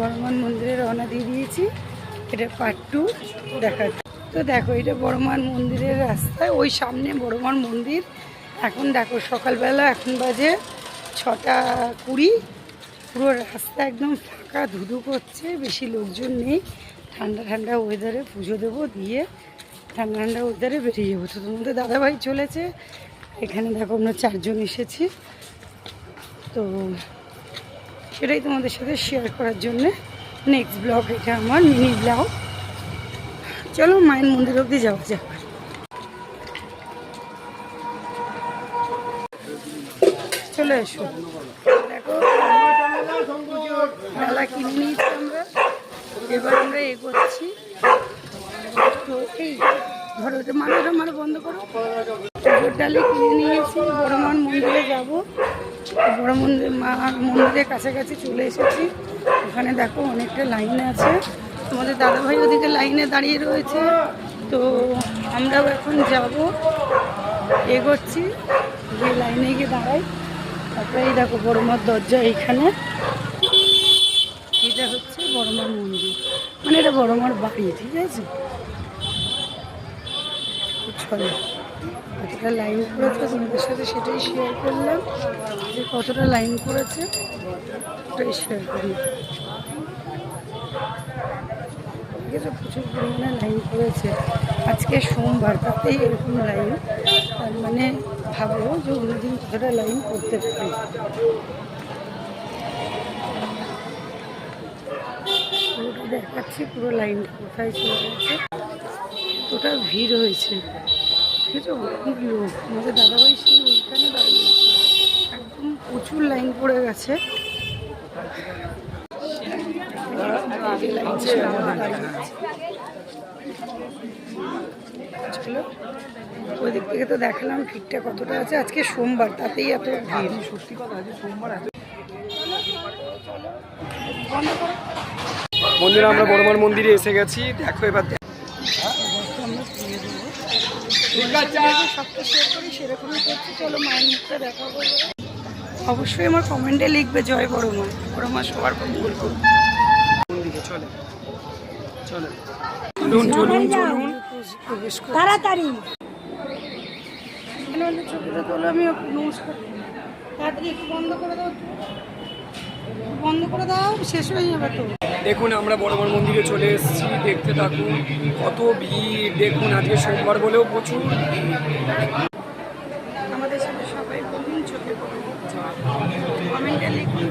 বড়মান মন্দিরে রওনা দিয়ে দিয়েছি। এটা পার্ট টু দেখা তো দেখো, এটা বড়মান মন্দিরের রাস্তায় ওই সামনে বড়মান মন্দির। এখন দেখো, সকালবেলা এখন বাজে ছটা কুড়ি। পুরো রাস্তা একদম ফাঁকা, ধুধু করছে, বেশি লোকজন নেই। ঠান্ডা ঠান্ডা ওয়েদারে পুজো দেবো দিয়ে ঠান্ডা ঠান্ডা ওয়েদারে বেরিয়ে যাব। তো তোমাদের দাদাভাই চলেছে। এখানে দেখো আমরা চারজন এসেছি। তো সেটাই তোমাদের সাথে শেয়ার করার জন্য নেক্সট ব্লগ এটা আমার মিনি ব্লগ চলো মায়ের মন্দির অবধি যাওয়া যাক। চলে এসো। দেখো, মেলা কিনে নিয়েছি আমরা। এবার আমরা এগোচ্ছি। তো এই, ধরো মারাটা মারা বন্ধ করো। ডালে কিনে নিয়েছি বড়মান মন্দিরে যাব। বড় মন্দির, মা মন্দিরের কাছাকাছি চলে এসেছি। ওখানে দেখো অনেকটা লাইন আছে। আমাদের দাদাভাই ওদিকে লাইনে দাঁড়িয়ে রয়েছে। তো আমরাও এখন যাব। এগোচ্ছি। গিয়ে লাইনে গিয়ে দাঁড়াই। তারপরে এই দেখো বড়মার দরজা এইখানে। এটা হচ্ছে বড়মার মন্দির। মানে এটা বড়মার বাড়ি, ঠিক আছে? কতটা লাইন করেছে, তোমাদের সাথে সেটাই শেয়ার করলাম, যে কতটা লাইন করেছে ওটাই শেয়ার করলাম। ঠিক আছে, প্রচুর পরিমাণে লাইন করেছে। আজকে সোমবার, তাতেই এরকম লাইন তার মানে ভাবো যে অন্যদিন কতটা লাইন করতে পারে। দেখাচ্ছি, পুরো লাইনটা কোথায় চলে গেছে, কতটা ভিড় হয়েছে। ঠিক আছে লোক আমাদের দাদাভাই সেই ওইখানে দাঁড়িয়ে একদম প্রচুর লাইন পড়ে গেছে। লাইন ওই দিক থেকে তো দেখালাম ভিড়টা কতটা আছে। আজকে সোমবার তাতেই এত ভিড়। সত্যি কথা আজকে সোমবার মন্দিরে আমরা বড়মার মন্দিরে এসে গেছি। দেখো এবার চলো দেখা অবশ্যই আমার কমেন্টে লিখবে, জয় বড় মা বড় মা সবার মন্দিরে চলে চলে। তাড়াতাড়ি। ছবিটা তোলো, আমি নমস্কার তাড়াতাড়ি একটু বন্ধ করে দাও বন্ধ করে দাও, শেষ হয়ে যাবে তো। দেখুন, আমরা বড় বড় মন্দিরে চলে এসেছি, দেখতে থাকুন, কত ভিড়, দেখুন আজকে সোমবার বলেও প্রচুর আমাদের সাথে সবাই চোখে কমেন্টে লিখুন